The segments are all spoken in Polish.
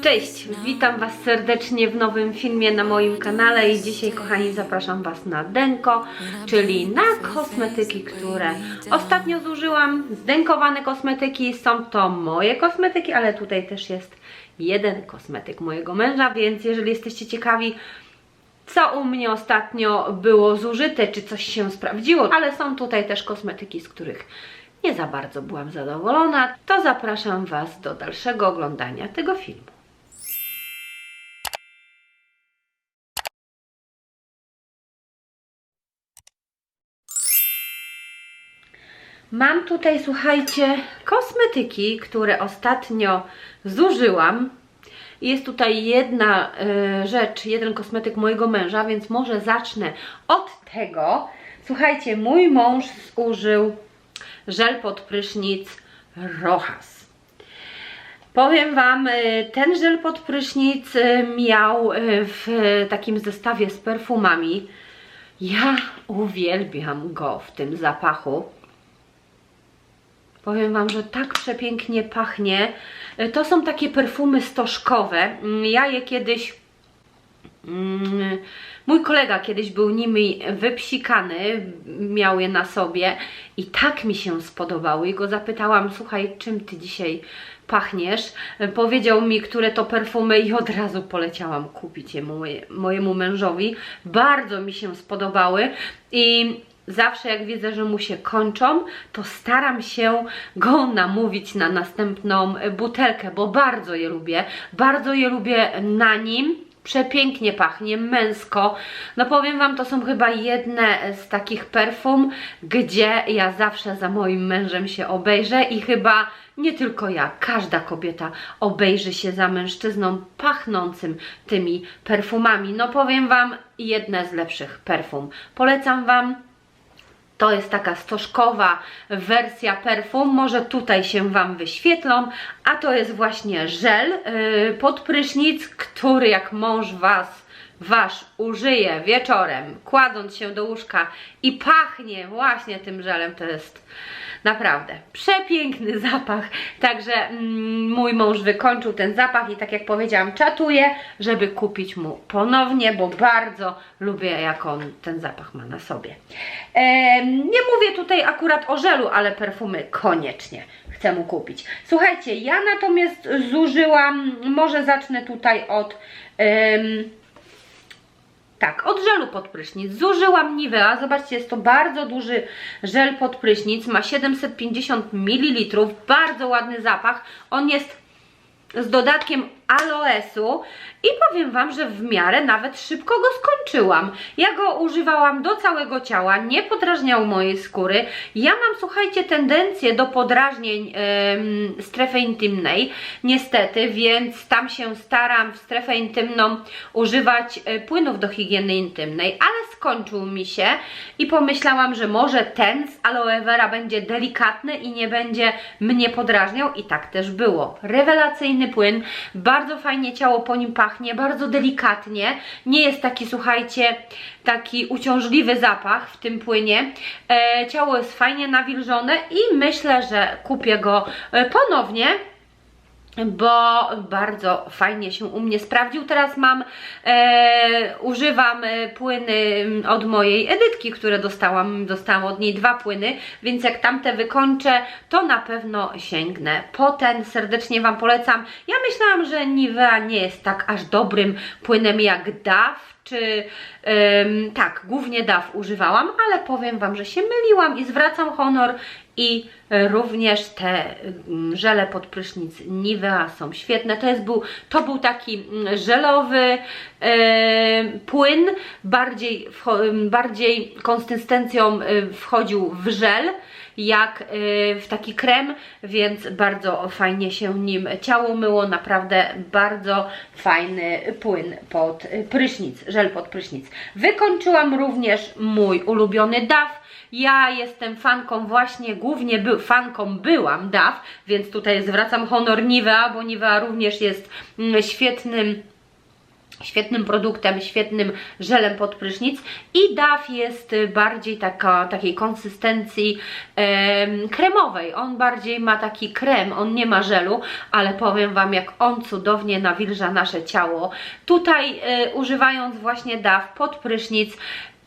Cześć, witam Was serdecznie w nowym filmie na moim kanale i dzisiaj kochani zapraszam Was na Denko, czyli na kosmetyki, które ostatnio zużyłam. Zdenkowane kosmetyki, są to moje kosmetyki, ale tutaj też jest jeden kosmetyk mojego męża, więc jeżeli jesteście ciekawi co u mnie ostatnio było zużyte, czy coś się sprawdziło, ale są tutaj też kosmetyki, z których nie za bardzo byłam zadowolona, to zapraszam Was do dalszego oglądania tego filmu. Mam tutaj, słuchajcie, kosmetyki, które ostatnio zużyłam. Jest tutaj jedna y, rzecz, jeden kosmetyk mojego męża, więc może zacznę od tego. Słuchajcie, mój mąż zużył żel pod prysznic Rojas. Powiem Wam, y, ten żel pod prysznic y, miał y, w takim zestawie z perfumami. Ja uwielbiam go w tym zapachu. Powiem Wam, że tak przepięknie pachnie. To są takie perfumy stożkowe. Mm, Ja je kiedyś. Mm, Mój kolega kiedyś był nimi wypsikany, miał je na sobie i tak mi się spodobały. I go zapytałam, słuchaj, czym ty dzisiaj pachniesz? Powiedział mi, które to perfumy i od razu poleciałam kupić je moje, mojemu mężowi. Bardzo mi się spodobały i zawsze jak widzę, że mu się kończą, to staram się go namówić na następną butelkę, bo bardzo je lubię. Bardzo je lubię na nim. Przepięknie pachnie, męsko. No powiem Wam, to są chyba jedne z takich perfum, gdzie ja zawsze za moim mężem się obejrzę i chyba nie tylko ja, każda kobieta obejrzy się za mężczyzną pachnącym tymi perfumami. No powiem Wam, jedne z lepszych perfum. Polecam Wam to jest taka stożkowa wersja perfum. Może tutaj się Wam wyświetlą. A to jest właśnie żel yy, pod prysznic, który jak mąż Was Wasz użyje wieczorem, kładąc się do łóżka i pachnie właśnie tym żelem, to jest naprawdę przepiękny zapach. Także mm, mój mąż wykończył ten zapach i tak jak powiedziałam, czatuję, żeby kupić mu ponownie, bo bardzo lubię, jak on ten zapach ma na sobie. Em, nie mówię tutaj akurat o żelu, ale perfumy koniecznie chcę mu kupić. Słuchajcie, ja natomiast zużyłam, może zacznę tutaj od. Tak, od żelu pod prysznic. Zużyłam Nivea. Zobaczcie, jest to bardzo duży żel pod prysznic. Ma 750 ml. Bardzo ładny zapach. On jest z dodatkiem aloesu i powiem Wam, że w miarę nawet szybko go skończyłam. Ja go używałam do całego ciała, nie podrażniał mojej skóry. Ja mam, słuchajcie, tendencję do podrażnień em, strefy intymnej, niestety, więc tam się staram w strefę intymną używać e, płynów do higieny intymnej, ale skończył mi się i pomyślałam, że może ten z aloe vera będzie delikatny i nie będzie mnie podrażniał i tak też było. Rewelacyjny płyn, bardzo fajnie ciało po nim pachnie, bardzo delikatnie, nie jest taki, słuchajcie, taki uciążliwy zapach w tym płynie. E, ciało jest fajnie nawilżone i myślę, że kupię go e, ponownie bo bardzo fajnie się u mnie sprawdził. Teraz mam, e, używam e, płyny od mojej Edytki, które dostałam, dostałam od niej dwa płyny, więc jak tamte wykończę, to na pewno sięgnę po ten. Serdecznie Wam polecam. Ja myślałam, że Nivea nie jest tak aż dobrym płynem jak DAF, czy tak, głównie DAF używałam, ale powiem Wam, że się myliłam i zwracam honor i również te mm, żele pod prysznic Nivea są świetne. To, jest był, to był taki mm, żelowy płyn, bardziej, m, bardziej konsystencją e, wchodził w żel jak e, w taki krem, więc bardzo fajnie się nim ciało myło, naprawdę bardzo fajny płyn pod prysznic, żel pod prysznic. Wykończyłam również mój ulubiony DAF, ja jestem fanką właśnie, głównie by, fanką byłam DAF, więc tutaj zwracam honor Nivea, bo Nivea również jest mm, świetnym świetnym produktem, świetnym żelem pod prysznic i DAF jest bardziej taka, takiej konsystencji em, kremowej, on bardziej ma taki krem, on nie ma żelu, ale powiem Wam jak on cudownie nawilża nasze ciało. Tutaj y, używając właśnie DAF pod prysznic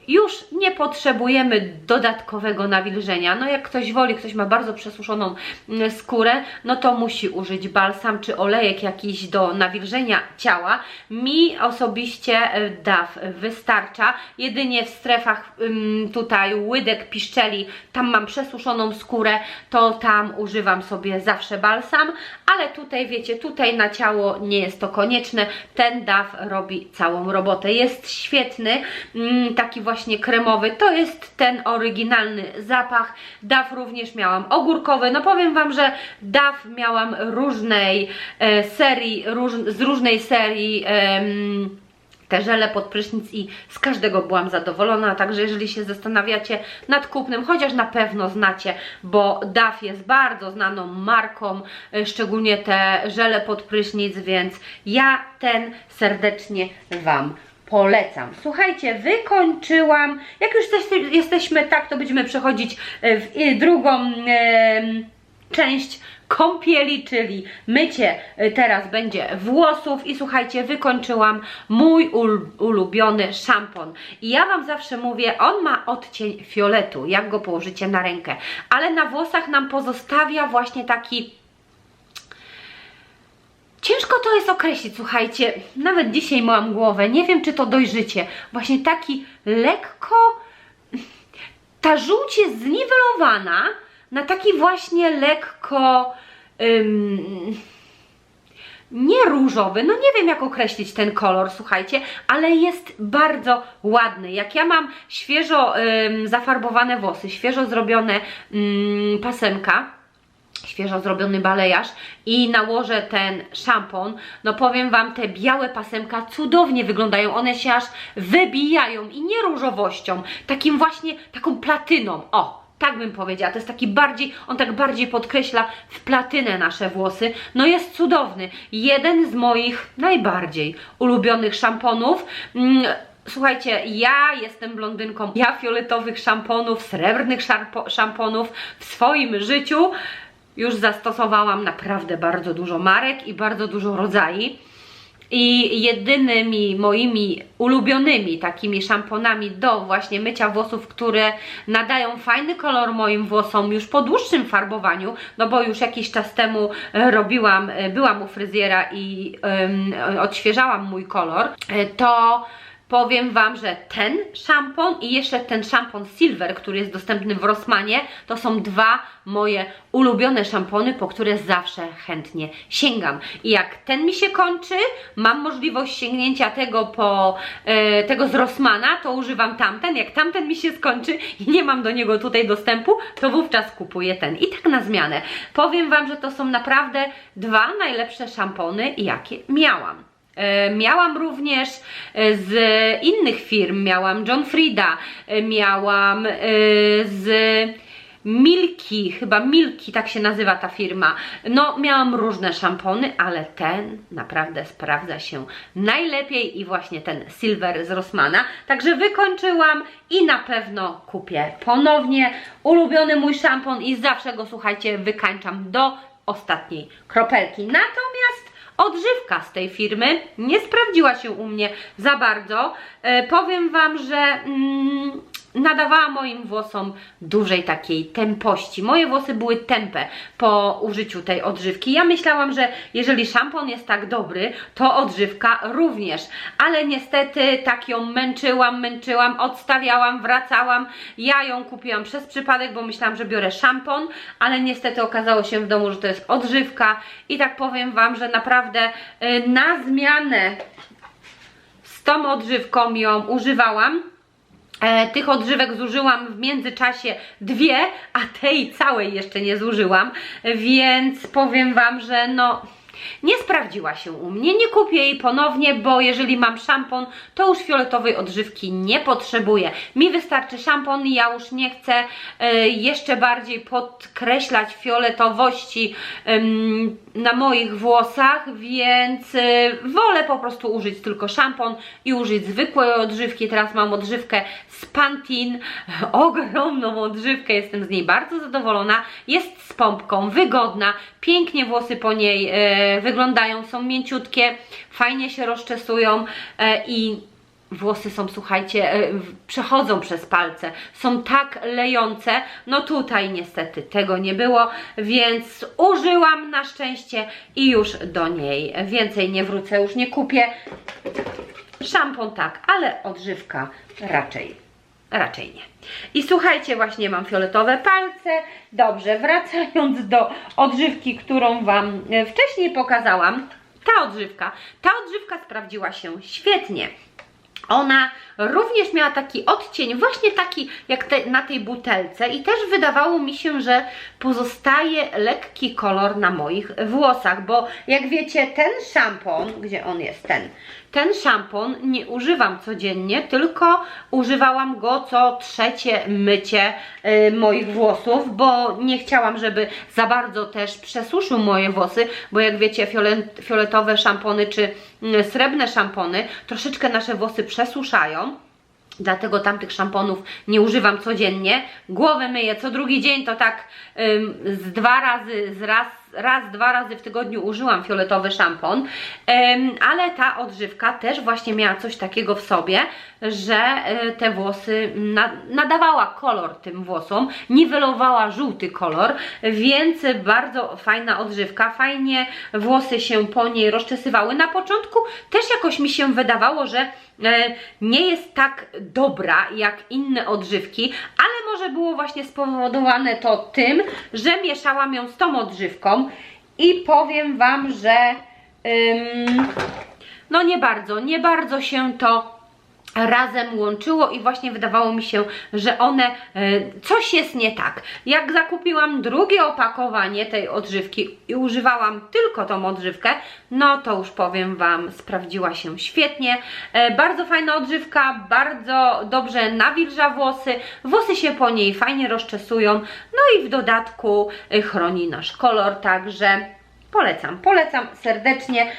już nie potrzebujemy dodatkowego nawilżenia. No jak ktoś woli, ktoś ma bardzo przesuszoną mm, skórę, no to musi użyć balsam czy olejek jakiś do nawilżenia ciała. Mi osobiście e, DAF wystarcza. Jedynie w strefach ym, tutaj łydek, piszczeli, tam mam przesuszoną skórę, to tam używam sobie zawsze balsam, ale tutaj wiecie, tutaj na ciało nie jest to konieczne. Ten DAF robi całą robotę. Jest świetny, mm, taki właśnie kremowy. To jest ten oryginalny zapach. DAF również miałam ogórkowy. No powiem Wam, że DAF miałam różnej e, serii, róż, z różnej serii. te żele pod prysznic i z każdego byłam zadowolona, także jeżeli się zastanawiacie nad kupnem, chociaż na pewno znacie, bo DAF jest bardzo znaną marką, e, szczególnie te żele pod prysznic, więc ja ten serdecznie Wam polecam. Słuchajcie, wykończyłam, jak już jesteś- jesteśmy tak, to będziemy przechodzić e, w e, drugą em, część kąpieli, czyli mycie y, teraz będzie włosów i słuchajcie, wykończyłam mój ul ulubiony szampon. I ja Wam zawsze mówię, on ma odcień fioletu, jak go położycie na rękę, ale na włosach nam pozostawia właśnie taki Ciężko to jest określić, słuchajcie. Nawet dzisiaj mam głowę, nie wiem czy to dojrzycie. Właśnie taki lekko. Ta żółć jest zniwelowana na taki właśnie lekko. Ym, nie różowy, no nie wiem jak określić ten kolor, słuchajcie, ale jest bardzo ładny. Jak ja mam świeżo ym, zafarbowane włosy, świeżo zrobione ym, pasemka, świeżo zrobiony balejarz i nałożę ten szampon, no powiem Wam, te białe pasemka cudownie wyglądają, one się aż wybijają i nie różowością, takim właśnie, taką platyną, o, tak bym powiedziała, to jest taki bardziej, on tak bardziej podkreśla w platynę nasze włosy, no jest cudowny, jeden z moich najbardziej ulubionych szamponów, mm, Słuchajcie, ja jestem blondynką, ja fioletowych szamponów, srebrnych szamponów w swoim życiu już zastosowałam naprawdę bardzo dużo marek i bardzo dużo rodzajów. I jedynymi moimi ulubionymi takimi szamponami do właśnie mycia włosów, które nadają fajny kolor moim włosom już po dłuższym farbowaniu, no bo już jakiś czas temu e, robiłam, e, byłam u fryzjera i em, odświeżałam mój kolor, e, to powiem Wam, że ten szampon i jeszcze ten szampon Silver, który jest dostępny w Rossmanie, to są dwa moje ulubione szampony, po które zawsze chętnie sięgam. I jak ten mi się kończy, mam możliwość sięgnięcia tego po e, tego z Rossmana, to używam tamten. Jak tamten mi się skończy i nie mam do niego tutaj dostępu, to wówczas kupuję ten. I tak na zmianę. Powiem Wam, że to są naprawdę dwa najlepsze szampony, jakie miałam. E, Miałam również e, z innych firm, miałam John Frieda, e, miałam z Milki, chyba Milki, tak się nazywa ta firma. No, miałam różne szampony, ale ten naprawdę sprawdza się najlepiej i właśnie ten Silver z Rossmana. Także wykończyłam i na pewno kupię ponownie ulubiony mój szampon i zawsze go, słuchajcie, wykańczam do ostatniej kropelki. Natomiast odżywka z tej firmy nie sprawdziła się u mnie za bardzo. E, powiem Wam, że mm, nadawała moim włosom dużej takiej tempości. Moje włosy były tępe po użyciu tej odżywki. Ja myślałam, że jeżeli szampon jest tak dobry, to odżywka również. Ale niestety tak ją męczyłam, męczyłam, odstawiałam, wracałam. Ja ją kupiłam przez przypadek, bo myślałam, że biorę szampon, ale niestety okazało się w domu, że to jest odżywka i tak powiem Wam, że naprawdę y, na zmianę z tą odżywką ją używałam. E, tych odżywek zużyłam w międzyczasie dwie, a tej całej jeszcze nie zużyłam, więc powiem Wam, że no Nie sprawdziła się u mnie, nie kupię jej ponownie, bo jeżeli mam szampon, to już fioletowej odżywki nie potrzebuję. Mi wystarczy szampon ja już nie chcę e, jeszcze bardziej podkreślać fioletowości na moich włosach, więc e, wolę po prostu użyć tylko szampon i użyć zwykłej odżywki. Teraz mam odżywkę z Pantene, ogromną odżywkę, jestem z niej bardzo zadowolona. Jest z pompką, wygodna, pięknie włosy po niej e, wyglądają, są mięciutkie, fajnie się rozczesują e, i włosy są, słuchajcie, e, przechodzą przez palce, są tak lejące, no tutaj niestety tego nie było, więc użyłam na szczęście i już do niej. Więcej nie wrócę, już nie kupię. Szampon tak, ale odżywka raczej, raczej nie. I słuchajcie, właśnie mam fioletowe palce. Dobrze, wracając do odżywki, którą Wam e, wcześniej pokazałam. Ta odżywka, ta odżywka sprawdziła się świetnie. Ona również miała taki odcień, właśnie taki jak te, na tej butelce i też wydawało mi się, że pozostaje lekki kolor na moich włosach, bo jak wiecie, ten szampon, gdzie on jest, ten, ten szampon nie używam codziennie, tylko używałam go co trzecie mycie y, moich włosów, bo nie chciałam, żeby za bardzo też przesuszył moje włosy, bo jak wiecie, fiolet, fioletowe szampony czy mm, srebrne szampony troszeczkę nasze włosy przesuszają. Dlatego tamtych szamponów nie używam codziennie. Głowę myję co drugi dzień, to tak ym, z dwa razy, z raz, raz, dwa razy w tygodniu użyłam fioletowy szampon. Ym, ale ta odżywka też właśnie miała coś takiego w sobie, że y, te włosy na, nadawała kolor tym włosom, niwelowała żółty kolor, więc bardzo fajna odżywka. Fajnie włosy się po niej rozczesywały. Na początku też jakoś mi się wydawało, że nie jest tak dobra jak inne odżywki, ale może było właśnie spowodowane to tym, że mieszałam ją z tą odżywką i powiem Wam, że ym, no nie bardzo, nie bardzo się to razem łączyło i właśnie wydawało mi się, że one, e, coś jest nie tak. Jak zakupiłam drugie opakowanie tej odżywki i używałam tylko tą odżywkę, no to już powiem Wam, sprawdziła się świetnie. E, Bardzo fajna odżywka, bardzo dobrze nawilża włosy, włosy się po niej fajnie rozczesują, no i w dodatku e, chroni nasz kolor, także polecam, polecam serdecznie.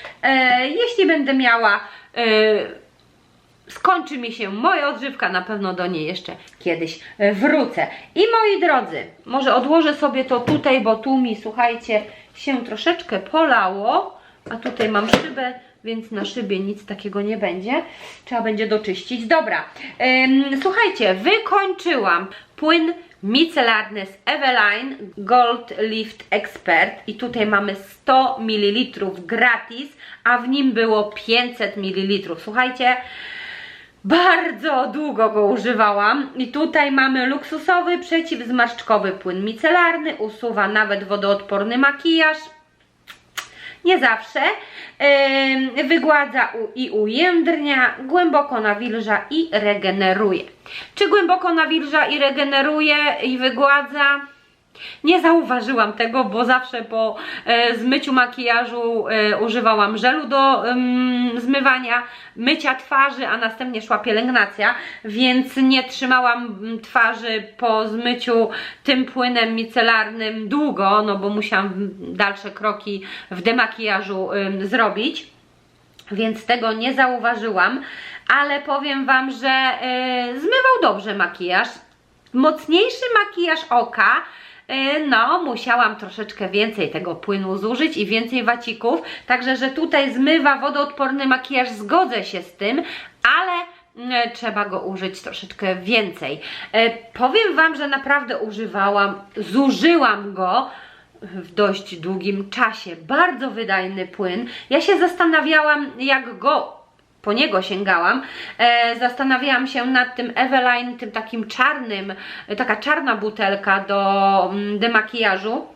Jeśli będę miała skończy mi się moja odżywka, na pewno do niej jeszcze kiedyś e, wrócę. I moi drodzy, może odłożę sobie to tutaj, bo tu mi, słuchajcie, się troszeczkę polało, a tutaj mam szybę, więc na szybie nic takiego nie będzie. Trzeba będzie doczyścić. Dobra, em, słuchajcie, wykończyłam płyn micelarny z Eveline Gold Lift Expert i tutaj mamy 100 ml gratis, a w nim było 500 ml. Słuchajcie, bardzo długo go używałam i tutaj mamy luksusowy przeciwzmarszczkowy płyn micelarny, usuwa nawet wodoodporny makijaż. Nie zawsze. Ym, wygładza i ujędrnia, głęboko nawilża i regeneruje. Czy głęboko nawilża i regeneruje i wygładza? Nie zauważyłam tego, bo zawsze po e, zmyciu makijażu e, używałam żelu do ym, zmywania, mycia twarzy, a następnie szła pielęgnacja, więc nie trzymałam twarzy po zmyciu tym płynem micelarnym długo, no bo musiałam dalsze kroki w demakijażu zrobić więc tego nie zauważyłam, ale powiem Wam, że e, zmywał dobrze makijaż. Mocniejszy makijaż oka, e, no musiałam troszeczkę więcej tego płynu zużyć i więcej wacików, także że tutaj zmywa wodoodporny makijaż, zgodzę się z tym, ale e, trzeba go użyć troszeczkę więcej. E, powiem Wam, że naprawdę używałam, zużyłam go w dość długim czasie. Bardzo wydajny płyn. Ja się zastanawiałam, jak go po niego sięgałam. E, zastanawiałam się nad tym Eveline, tym takim czarnym, e, taka czarna butelka do mm, demakijażu.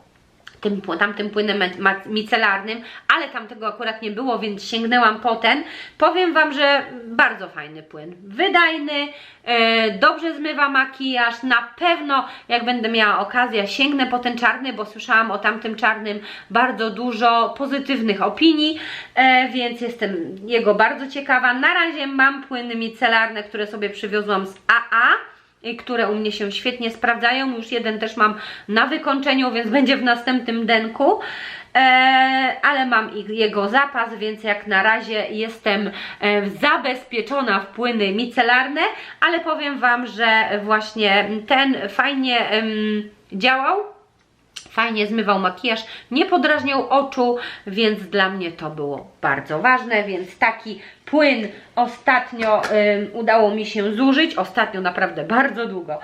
Tym, tamtym płynem micelarnym, ale tamtego akurat nie było, więc sięgnęłam po ten. Powiem Wam, że bardzo fajny płyn. Wydajny, e, dobrze zmywa makijaż. Na pewno, jak będę miała okazję, sięgnę po ten czarny, bo słyszałam o tamtym czarnym bardzo dużo pozytywnych opinii, e, więc jestem jego bardzo ciekawa. Na razie mam płyny micelarne, które sobie przywiozłam z AA które u mnie się świetnie sprawdzają. Już jeden też mam na wykończeniu, więc będzie w następnym denku. E, ale mam jego zapas, więc jak na razie jestem e, zabezpieczona w płyny micelarne, ale powiem Wam, że właśnie ten fajnie działał. Fajnie zmywał makijaż, nie podrażniał oczu, więc dla mnie to było bardzo ważne, więc taki płyn ostatnio udało mi się zużyć, ostatnio naprawdę bardzo długo.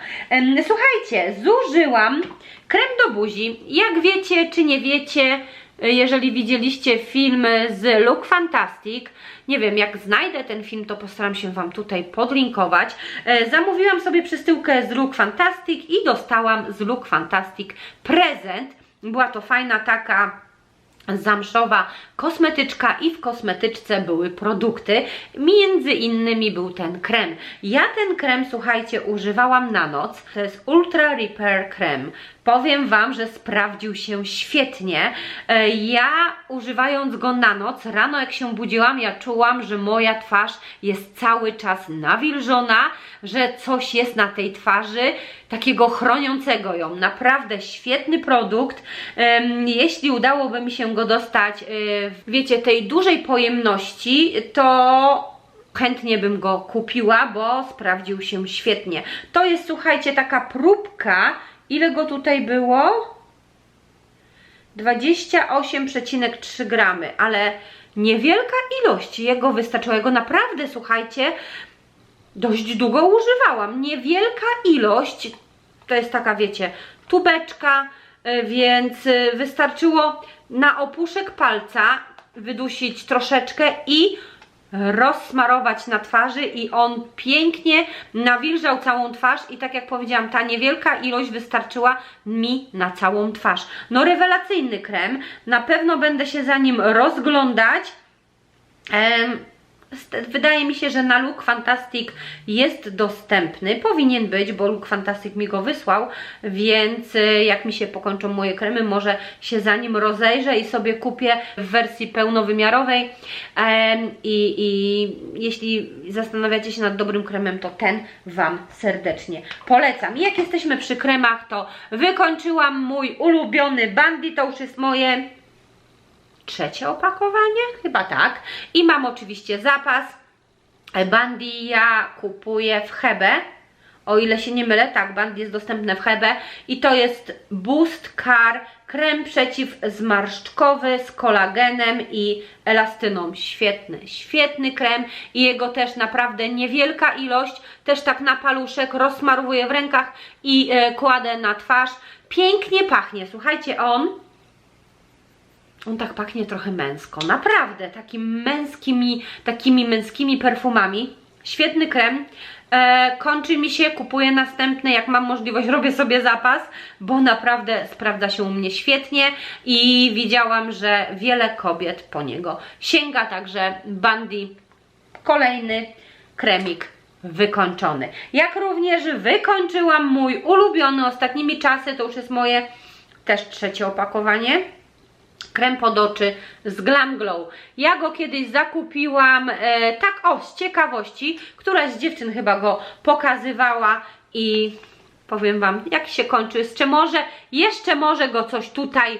Słuchajcie, zużyłam krem do buzi, jak wiecie czy nie wiecie, y, jeżeli widzieliście film z Look Fantastic, nie wiem, jak znajdę ten film, to postaram się Wam tutaj podlinkować. E, zamówiłam sobie przystyłkę z Look Fantastic i dostałam z Look Fantastic prezent. Była to fajna taka zamszowa kosmetyczka i w kosmetyczce były produkty. Między innymi był ten krem. Ja ten krem, słuchajcie, używałam na noc. To jest Ultra Repair Krem. Powiem Wam, że sprawdził się świetnie. E, Ja używając go na noc, rano jak się budziłam, ja czułam, że moja twarz jest cały czas nawilżona, że coś jest na tej twarzy takiego chroniącego ją. Naprawdę świetny produkt. Jeśli udałoby mi się go dostać, e, wiecie, tej dużej pojemności, to chętnie bym go kupiła, bo sprawdził się świetnie. To jest, słuchajcie, taka próbka. Ile go tutaj było? 28,3 gramy, ale niewielka ilość jego wystarczyła. Jego naprawdę, słuchajcie, dość długo używałam. Niewielka ilość, to jest taka, wiecie, tubeczka, y, więc y, wystarczyło na opuszek palca wydusić troszeczkę i rozsmarować na twarzy i on pięknie nawilżał całą twarz i tak jak powiedziałam, ta niewielka ilość wystarczyła mi na całą twarz. No rewelacyjny krem, na pewno będę się za nim rozglądać. St- Wydaje mi się, że na Look Fantastic jest dostępny. Powinien być, bo Look Fantastic mi go wysłał, więc y, jak mi się pokończą moje kremy, może się za nim rozejrzę i sobie kupię w wersji pełnowymiarowej. I, I jeśli zastanawiacie się nad dobrym kremem, to ten Wam serdecznie polecam. Jak jesteśmy przy kremach, to wykończyłam mój ulubiony Bandit, to już jest moje trzecie opakowanie, chyba tak. I mam oczywiście zapas. Bandy ja kupuję w Hebe. O ile się nie mylę, tak, Bandy jest dostępne w Hebe. I to jest Boost Car krem przeciwzmarszczkowy z kolagenem i elastyną. Świetny, świetny krem i jego też naprawdę niewielka ilość. Też tak na paluszek rozsmarowuję w rękach i e, kładę na twarz. Pięknie pachnie, słuchajcie, on on tak pachnie trochę męsko, naprawdę, takim męskimi, takimi męskimi perfumami. Świetny krem. E, kończy mi się, kupuję następny, jak mam możliwość, robię sobie zapas, bo naprawdę sprawdza się u mnie świetnie i widziałam, że wiele kobiet po niego sięga, także Bandy kolejny kremik wykończony. Jak również wykończyłam mój ulubiony ostatnimi czasy, to już jest moje też trzecie opakowanie krem pod oczy z Glam Glow. Ja go kiedyś zakupiłam, e, tak o, z ciekawości. Któraś z dziewczyn chyba go pokazywała i powiem Wam, jak się kończy. Jeszcze może, jeszcze może go coś tutaj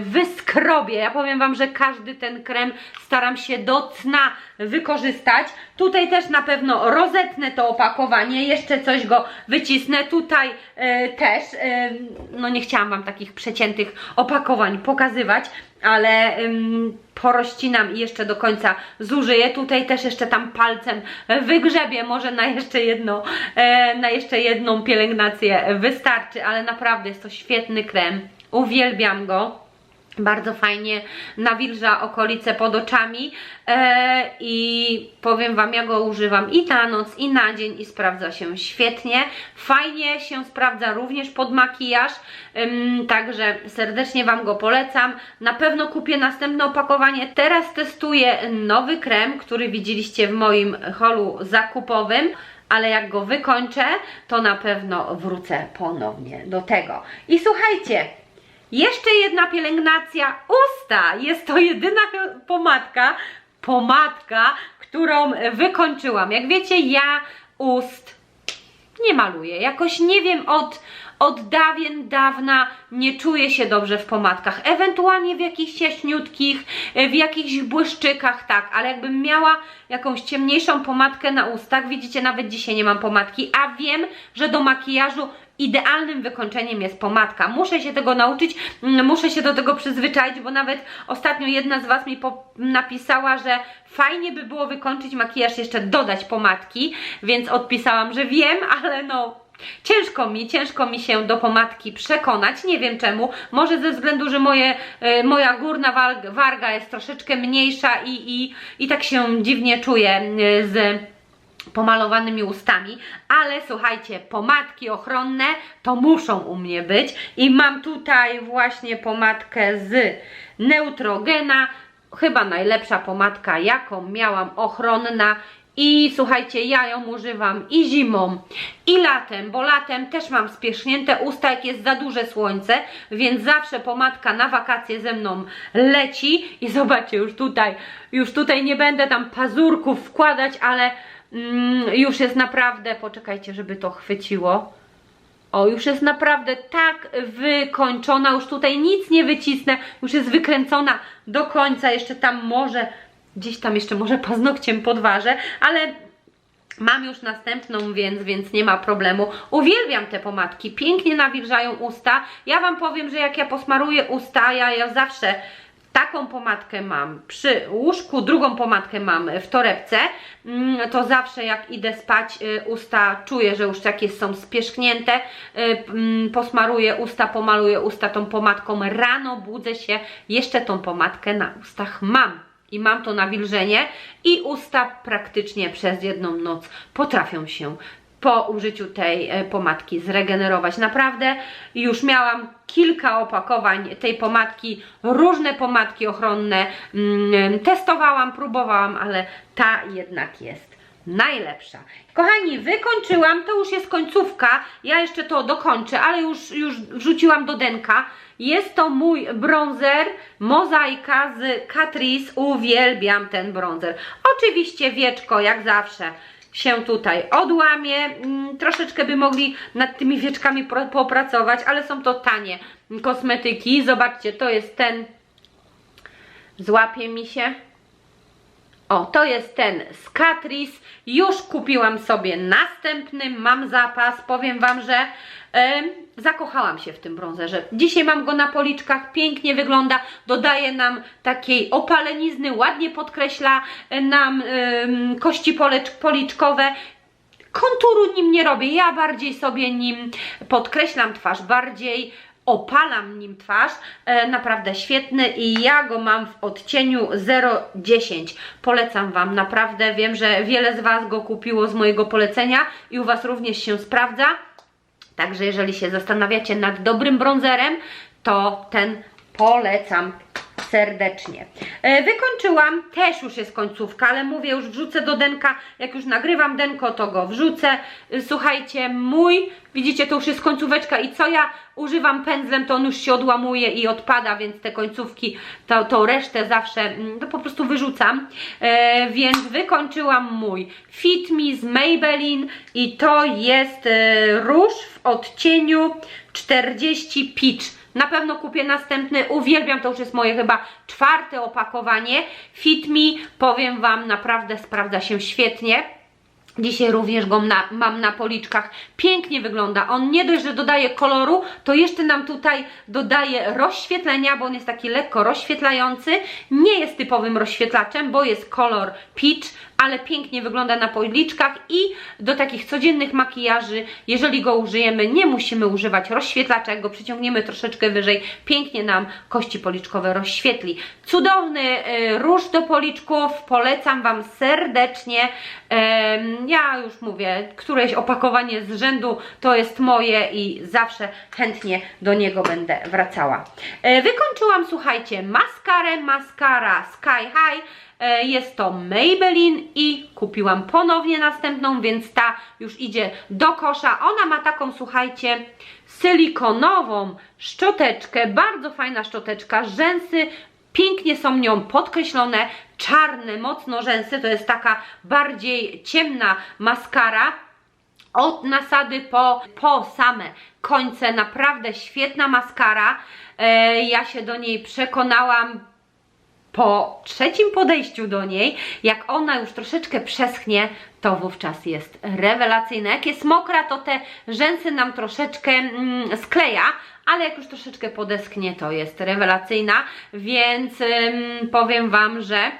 wyskrobię. Ja powiem Wam, że każdy ten krem staram się do cna wykorzystać. Tutaj też na pewno rozetnę to opakowanie, jeszcze coś go wycisnę. Tutaj e, też, e, no nie chciałam Wam takich przeciętych opakowań pokazywać, ale ym, porościnam i jeszcze do końca zużyję. Tutaj też jeszcze tam palcem wygrzebię, może na jeszcze jedno, e, na jeszcze jedną pielęgnację wystarczy, ale naprawdę jest to świetny krem. Uwielbiam go. Bardzo fajnie nawilża okolice pod oczami e, i powiem Wam, ja go używam i na noc, i na dzień i sprawdza się świetnie. Fajnie się sprawdza również pod makijaż, także serdecznie Wam go polecam. Na pewno kupię następne opakowanie. Teraz testuję nowy krem, który widzieliście w moim holu zakupowym ale jak go wykończę, to na pewno wrócę ponownie do tego. I słuchajcie, jeszcze jedna pielęgnacja usta. Jest to jedyna pomadka, pomadka, którą wykończyłam. Jak wiecie, ja ust nie maluję. Jakoś nie wiem, od, od dawien dawna nie czuję się dobrze w pomadkach. Ewentualnie w jakichś jaśniutkich, w jakichś błyszczykach, tak, ale jakbym miała jakąś ciemniejszą pomadkę na ustach, widzicie, nawet dzisiaj nie mam pomadki, a wiem, że do makijażu idealnym wykończeniem jest pomadka. Muszę się tego nauczyć, mm, muszę się do tego przyzwyczaić, bo nawet ostatnio jedna z Was mi napisała, że fajnie by było wykończyć makijaż, jeszcze dodać pomadki, więc odpisałam, że wiem, ale no Ciężko mi, ciężko mi się do pomadki przekonać, nie wiem czemu, może ze względu, że moje, y, moja górna warga jest troszeczkę mniejsza i, i, i tak się dziwnie czuję y, z pomalowanymi ustami, ale słuchajcie, pomadki ochronne to muszą u mnie być i mam tutaj właśnie pomadkę z Neutrogena, chyba najlepsza pomadka jaką miałam ochronna i słuchajcie, ja ją używam i zimą, i latem, bo latem też mam spierzchnięte usta, jak jest za duże słońce, więc zawsze pomadka na wakacje ze mną leci i zobaczcie, już tutaj, już tutaj nie będę tam pazurków wkładać, ale już jest naprawdę, poczekajcie, żeby to chwyciło. O, już jest naprawdę tak wykończona, już tutaj nic nie wycisnę, już jest wykręcona do końca, jeszcze tam może, gdzieś tam jeszcze może paznokciem podważę, ale Mam już następną, więc, więc nie ma problemu. Uwielbiam te pomadki, pięknie nawilżają usta. Ja Wam powiem, że jak ja posmaruję usta, ja, ja zawsze taką pomadkę mam. Przy łóżku, drugą pomadkę mam w torebce, mm, to zawsze jak idę spać, y, usta czuję, że już takie są spierzchnięte, y, mm, posmaruję usta, pomaluję usta tą pomadką, rano budzę się, jeszcze tą pomadkę na ustach mam. I mam to nawilżenie i usta praktycznie przez jedną noc potrafią się po użyciu tej e, pomadki zregenerować. Naprawdę już miałam kilka opakowań tej pomadki, różne pomadki ochronne, mm, testowałam, próbowałam, ale ta jednak jest najlepsza. Kochani, wykończyłam, to już jest końcówka, ja jeszcze to dokończę, ale już, już wrzuciłam do denka. Jest to mój bronzer, mozaika z Catrice, uwielbiam ten bronzer. Oczywiście wieczko, jak zawsze, się tutaj odłamie. Mm, troszeczkę by mogli nad tymi wieczkami popracować, ale są to tanie kosmetyki. Zobaczcie, to jest ten, złapie mi się. O, to jest ten z Catrice. Już kupiłam sobie następny, mam zapas. Powiem Wam, że zakochałam się w tym bronzerze. Dzisiaj mam go na policzkach, pięknie wygląda, dodaje nam takiej opalenizny, ładnie podkreśla e, nam kości policzkowe. Konturu nim nie robię, ja bardziej sobie nim podkreślam twarz, bardziej opalam nim twarz, e, naprawdę świetny i ja go mam w odcieniu 010. Polecam Wam, naprawdę wiem, że wiele z Was go kupiło z mojego polecenia i u Was również się sprawdza. Także jeżeli się zastanawiacie nad dobrym bronzerem, to ten polecam serdecznie. E, wykończyłam, też już jest końcówka, ale mówię, już wrzucę do denka, jak już nagrywam denko, to go wrzucę. E, słuchajcie, mój, widzicie, to już jest końcóweczka i co ja używam pędzlem, to on już się odłamuje i odpada, więc te końcówki, to, to resztę zawsze, mm, to po prostu wyrzucam. E, więc wykończyłam mój Fit Me z Maybelline i to jest róż w odcieniu 40 Peach. Na pewno kupię następny, uwielbiam, to już jest moje chyba czwarte opakowanie. Fit Me, powiem Wam, naprawdę sprawdza się świetnie. Dzisiaj również go na, mam na policzkach. Pięknie wygląda. On nie dość, że dodaje koloru, to jeszcze nam tutaj dodaje rozświetlenia, bo on jest taki lekko rozświetlający. Nie jest typowym rozświetlaczem, bo jest kolor peach, ale pięknie wygląda na policzkach i do takich codziennych makijaży, jeżeli go użyjemy, nie musimy używać rozświetlacza, jak go przyciągniemy troszeczkę wyżej, pięknie nam kości policzkowe rozświetli. Cudowny y, róż do policzków, polecam Wam serdecznie. Ja już mówię, któreś opakowanie z rzędu to jest moje i zawsze chętnie do niego będę wracała. E, Wykończyłam, słuchajcie, maskarę, maskara Sky High. E, Jest to Maybelline i kupiłam ponownie następną, więc ta już idzie do kosza. Ona ma taką, słuchajcie, silikonową szczoteczkę, bardzo fajna szczoteczka, rzęsy pięknie są nią podkreślone, czarne mocno rzęsy, to jest taka bardziej ciemna maskara, od nasady po, po same końce, naprawdę świetna maskara. E, ja się do niej przekonałam po trzecim podejściu do niej, jak ona już troszeczkę przeschnie, to wówczas jest rewelacyjna. Jak jest mokra, to te rzęsy nam troszeczkę mm, skleja, ale jak już troszeczkę podeschnie, to jest rewelacyjna, więc powiem Wam, że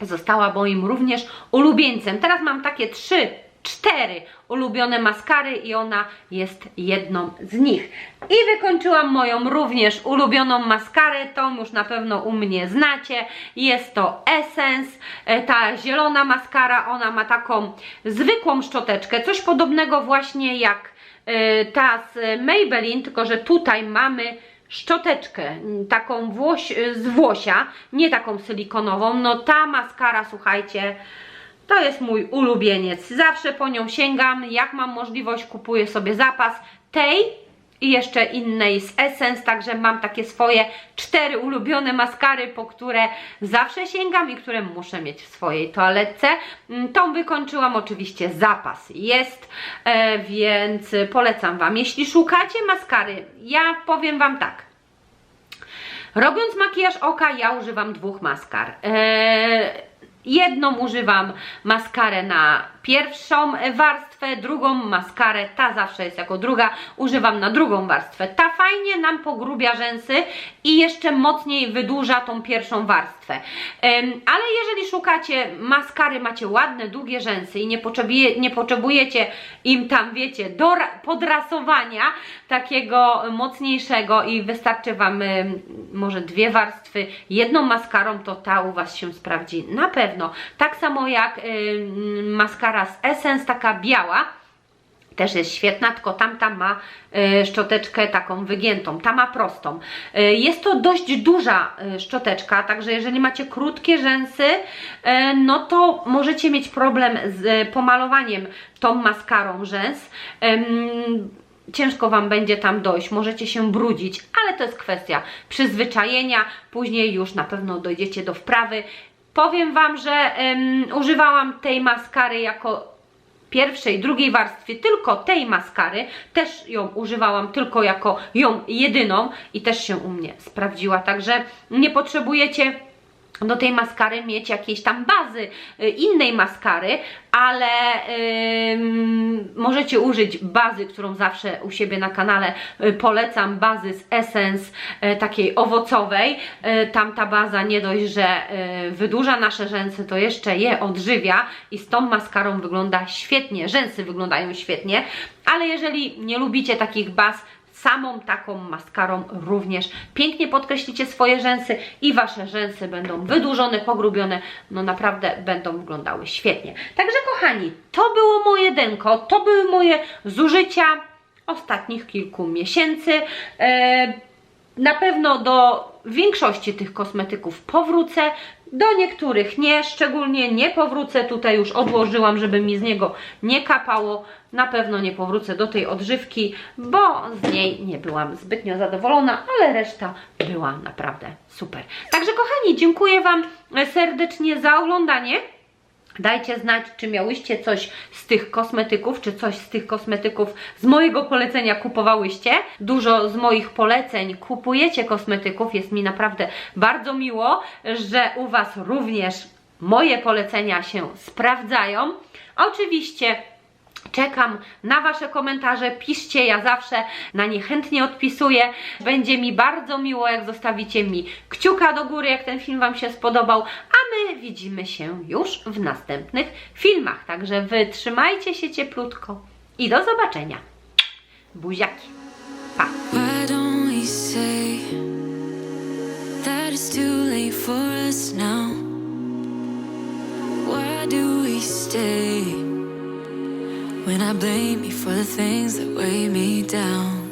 została moim również ulubieńcem. Teraz mam takie trzy, cztery ulubione maskary i ona jest jedną z nich. I wykończyłam moją również ulubioną maskarę, tą już na pewno u mnie znacie. Jest to Essence, E, ta zielona maskara, ona ma taką zwykłą szczoteczkę, coś podobnego właśnie jak e, ta z Maybelline, tylko że tutaj mamy szczoteczkę, m, taką włoś, z włosia, nie taką silikonową. No ta maskara, słuchajcie, to jest mój ulubieniec. Zawsze po nią sięgam. Jak mam możliwość, kupuję sobie zapas tej i jeszcze innej z Essence, także mam takie swoje cztery ulubione maskary, po które zawsze sięgam i które muszę mieć w swojej toaletce. Mm, Tą wykończyłam, oczywiście zapas jest, e, więc polecam Wam. Jeśli szukacie maskary, ja powiem Wam tak. Robiąc makijaż oka, ja używam dwóch maskar. Eee, jedną używam maskarę na pierwszą warstwę, drugą maskarę, ta zawsze jest jako druga, używam na drugą warstwę. Ta fajnie nam pogrubia rzęsy i jeszcze mocniej wydłuża tą pierwszą warstwę. Ale jeżeli szukacie maskary, macie ładne, długie rzęsy i nie, potrzebuje, nie potrzebujecie im tam, wiecie, do ra- podrasowania takiego mocniejszego i wystarczy Wam może dwie warstwy jedną maskarą, to ta u Was się sprawdzi na pewno. Tak samo jak maskara z Essence, taka biała, też jest świetna, tylko tamta ma e, szczoteczkę taką wygiętą, ta ma prostą. E, jest to dość duża e, szczoteczka, także jeżeli macie krótkie rzęsy, no to możecie mieć problem z pomalowaniem tą maskarą rzęs. Ciężko Wam będzie tam dojść, możecie się brudzić, ale to jest kwestia przyzwyczajenia, później już na pewno dojdziecie do wprawy. Powiem Wam, że em, używałam tej maskary jako pierwszej, drugiej warstwie tylko tej maskary, też ją używałam tylko jako ją jedyną i też się u mnie sprawdziła, także nie potrzebujecie do tej maskary mieć jakiejś tam bazy y, innej maskary, ale możecie użyć bazy, którą zawsze u siebie na kanale y, polecam, bazy z Essence y, takiej owocowej. Y, Tamta baza nie dość, że wydłuża nasze rzęsy, to jeszcze je odżywia i z tą maskarą wygląda świetnie, rzęsy wyglądają świetnie, ale jeżeli nie lubicie takich baz, samą taką maskarą również pięknie podkreślicie swoje rzęsy i Wasze rzęsy będą wydłużone, pogrubione, no naprawdę będą wyglądały świetnie. Także kochani, to było moje denko, to były moje zużycia ostatnich kilku miesięcy. E, na pewno do większości tych kosmetyków powrócę, do niektórych nie, szczególnie nie powrócę, tutaj już odłożyłam, żeby mi z niego nie kapało. Na pewno nie powrócę do tej odżywki, bo z niej nie byłam zbytnio zadowolona, ale reszta była naprawdę super. Także kochani, dziękuję Wam serdecznie za oglądanie. Dajcie znać, czy miałyście coś z tych kosmetyków, czy coś z tych kosmetyków z mojego polecenia kupowałyście. Dużo z moich poleceń kupujecie kosmetyków. Jest mi naprawdę bardzo miło, że u Was również moje polecenia się sprawdzają. Oczywiście Czekam na Wasze komentarze, piszcie, ja zawsze na nie chętnie odpisuję. Będzie mi bardzo miło, jak zostawicie mi kciuka do góry, jak ten film Wam się spodobał, a my widzimy się już w następnych filmach. Także wytrzymajcie się cieplutko i do zobaczenia. Buziaki. Pa! Why do we stay when I blame you for the things that weigh me down?